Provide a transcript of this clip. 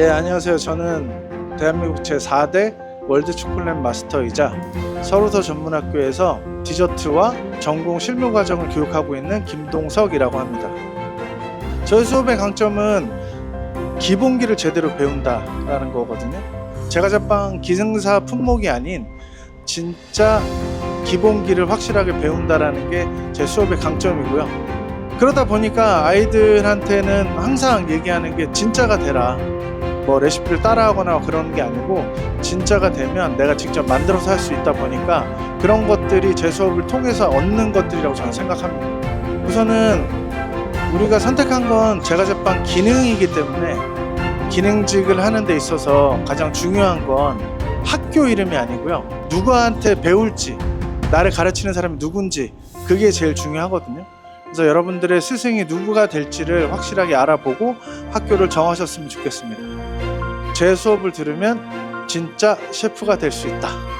네, 안녕하세요. 저는 대한민국 제4대 월드 초콜릿 마스터이자 서로더 전문학교에서 디저트와 전공 실무 과정을 교육하고 있는 김동석이라고 합니다. 저희 수업의 강점은 기본기를 제대로 배운다라는 거거든요. 제가 잡방 기승사 품목이 아닌 진짜 기본기를 확실하게 배운다라는 게 제 수업의 강점이고요. 그러다 보니까 아이들한테는 항상 얘기하는 게 진짜가 되라. 뭐 레시피를 따라하거나 그러는 게 아니고 진짜가 되면 내가 직접 만들어서 할 수 있다 보니까 그런 것들이 제 수업을 통해서 얻는 것들이라고 저는 생각합니다. 우선은 우리가 선택한 건 제가 제빵 기능이기 때문에 기능직을 하는 데 있어서 가장 중요한 건 학교 이름이 아니고요. 누구한테 배울지, 나를 가르치는 사람이 누군지 그게 제일 중요하거든요. 그래서 여러분들의 스승이 누구가 될지를 확실하게 알아보고 학교를 정하셨으면 좋겠습니다. 제 수업을 들으면 진짜 셰프가 될 수 있다.